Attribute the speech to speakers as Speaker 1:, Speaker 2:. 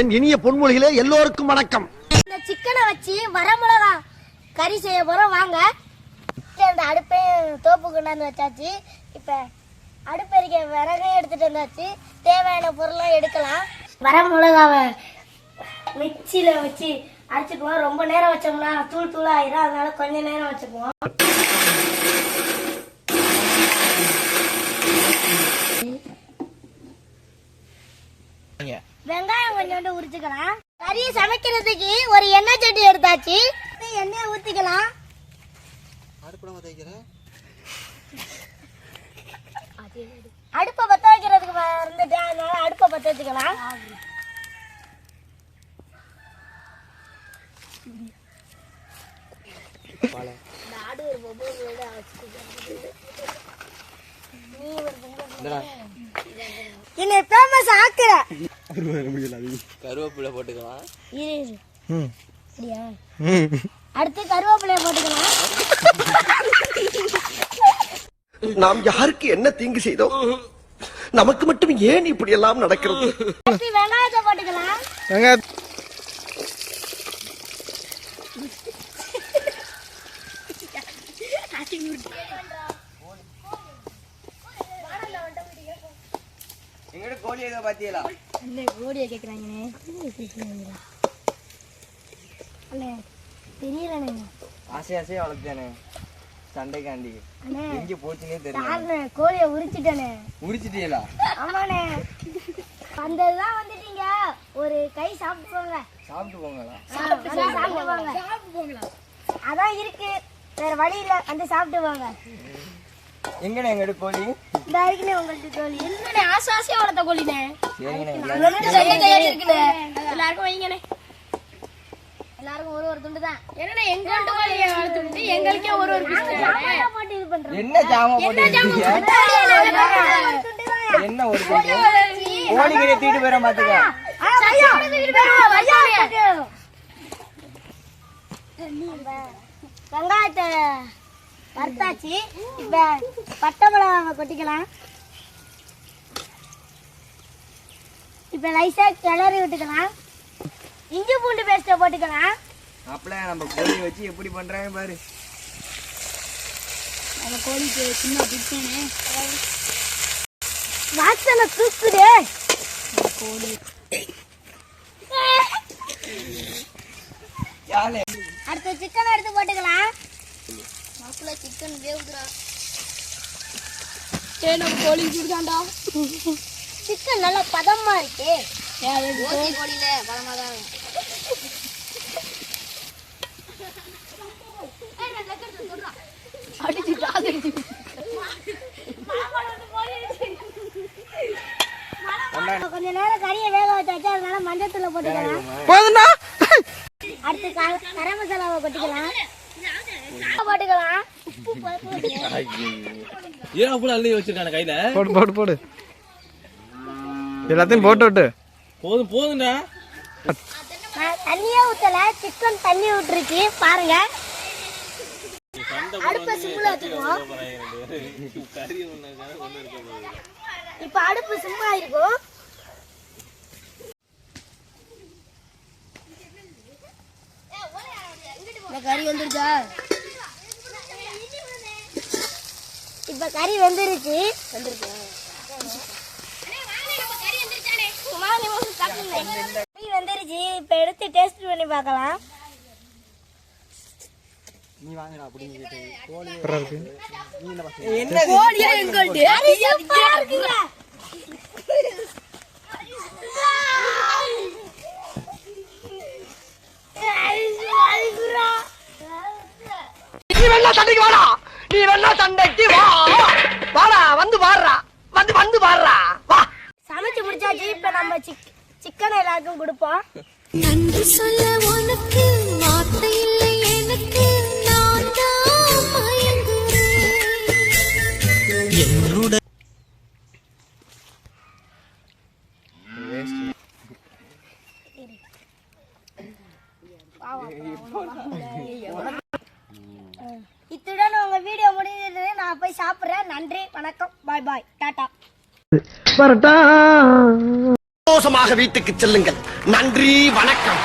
Speaker 1: என் இனிய பொன்மொழிகளே எல்லோருக்கும் வணக்கம்.
Speaker 2: இந்த சிக்கனை வச்சு வரமிளகா கறி செய்ய போறோம். வாங்க. இந்த அடுப்பையும் தோப்பு கொண்டாந்து வச்சாச்சு. இப்போ அடுப்பெரிக்க விறகையும் எடுத்துட்டு வந்தாச்சு. தேவையான பொருளும் எடுக்கலாம். வரமிளகாவை மிக்சியில வச்சு அரைச்சிக்குவோம். ரொம்ப நேரம் வச்சோம்னா தூள் தூள் ஆயிரும் அதனால கொஞ்ச நேரம் வச்சுக்குவோம். வெங்காயம் கொஞ்சோண்டு உரிச்சுக்கலாம். கறியை சமைக்கிறதுக்கு ஒரு எண்ணெய் சட்டி எடுத்தாச்சு. எண்ணெயை ஊத்திக்கலாம். அடுப்பை பத்த வைக்கிறதுக்கு வந்துட்டேன் அதனால அடுப்பை பத்த வச்சுக்கலாம். என்னை ஃபேமஸ் ஆக்குற.
Speaker 3: கருவேப்பிலை போட்டுக்கலாம்.
Speaker 2: இரு இரு. அப்படியா? அடுத்து கருவேப்பிலைய போட்டுக்கலாம்.
Speaker 1: நாம் யாருக்கு என்ன தீங்கு செய்தோம்? நமக்கு மட்டும் ஏன் இப்படி எல்லாம் நடக்கிறது
Speaker 2: வெங்காயத்தை போட்டுக்கலாம்.
Speaker 3: எங்கட கோழி எங்க பாத்தீங்களா
Speaker 2: இந்த கோடியை கேட்குறாங்கண்ணே அண்ணே தெரியலண்ணே.
Speaker 3: ஆசை ஆசையா வளர்த்தேனே சண்டைக்காண்டி. எங்க போச்சுன்னே தெரியல.
Speaker 2: கோழியை உரிச்சிட்டேனே.
Speaker 3: முடிச்சிட்டீங்களா
Speaker 2: ஆமாண்ணே. அந்த இதெல்லாம் வந்துட்டீங்க. ஒரு கை சாப்பிட்டு போங்க.
Speaker 3: சாப்பிட்டு போங்களா
Speaker 2: சாப்பிட்டு போங்க. அதான் இருக்கு. வேற வழி இல்ல. வந்து சாப்பிட்டு போங்க.
Speaker 3: எங்கண்ணே எங்கட கோழி
Speaker 2: இந்த இருக்குண்ணே உங்கள்ட்ட கோழி. இல்லண்ணே ஆசை ஆசையா வளர்த்த கோழிண்ணே?
Speaker 3: சரிங்கண்ணே எல்லாரும்
Speaker 2: எல்லாருக்கும் வைங்கண்ணே. எல்லாருக்கும் ஒரு ஒரு துண்டு தான் என்னண்ணே எங்க துண்டு கோழியை வளர்த்து விட்டு எங்களுக்கே ஒரு ஒரு பீஸ் போட்டு இது பண்றோம்.
Speaker 3: என்ன ஜாமான் போட்டு என்ன ஒரு கோழி? கோழி கிட்ட தீட்டு போயிட மாத்துக்க
Speaker 2: வெங்காயத்தை வறுத்தாச்சு இப்ப பட்டை மிளகாவை கொட்டிக்கலாம். இப்ப லைஸா கிளறி விட்டுக்கலாம். இஞ்சி பூண்டு பேஸ்ட்டை போட்டுக்கலாம்.
Speaker 3: அப்பல நம்ம கோழி வச்சு எப்படி பண்றாங்க பாரு.
Speaker 2: நம்ம கோழிக்கு சின்ன பிடிச்சேனே. வாசனை தூக்குதே. கோழி அடுத்து சிக்கன் எடுத்து போட்டுக்கலாம். சிக்கன் வேவுதுரா கோழி சுடுதாண்டா சிக்கன் நல்லா பதமா இருக்கு. கோழியில பதமா தான் கொஞ்ச நேரம் கறியை வேக வச்சாச்சு அதனால மஞ்சத்தூள போட்டுக்கலாம்.
Speaker 4: போதுண்ணா
Speaker 2: அடுத்து கரம் மசாலாவை கொட்டிக்கலாம். போட்டுக்கலாம்
Speaker 5: ஏன் அப்படி அள்ளி வச்சிருக்கான கையில?
Speaker 4: போடு போடு போடு. எல்லாத்தையும் போட்டு விட்டு.
Speaker 5: போதும் போதும்டா.
Speaker 2: தண்ணியே ஊத்தல சிக்கன் தண்ணி விட்டுருச்சு பாருங்க. அடுப்பை சிம்ல வச்சுக்குவோம். இப்ப அடுப்பு சிம்மா இருக்கும் கறி வந்துருச்சா? இப்ப கறி வெந்துருச்சு. வந்துருச்சு கறி வெந்துருச்சு. இப்ப எடுத்து டேஸ்ட் பண்ணி பார்க்கலாம்.
Speaker 3: நீ வாங்கடா அப்படின்னு கோழி என்ன
Speaker 1: வாடா. நீ வேணா சண்டைக்கு வா. வாடா வந்து பாடுறா வந்து வந்து பாடுறா வா.
Speaker 2: சமைச்சு முடிச்சாச்சு இப்ப நம்ம சிக் சிக்கன் எல்லாருக்கும் கொடுப்போம்.
Speaker 6: நன்றி சொல்ல உனக்கு வார்த்தை இல்லை எனக்கு நான்
Speaker 2: சாப்பிடுறேன் நன்றி வணக்கம். பாய் பாய். டாடா
Speaker 1: சந்தோஷமாக வீட்டுக்கு செல்லுங்கள். நன்றி வணக்கம்.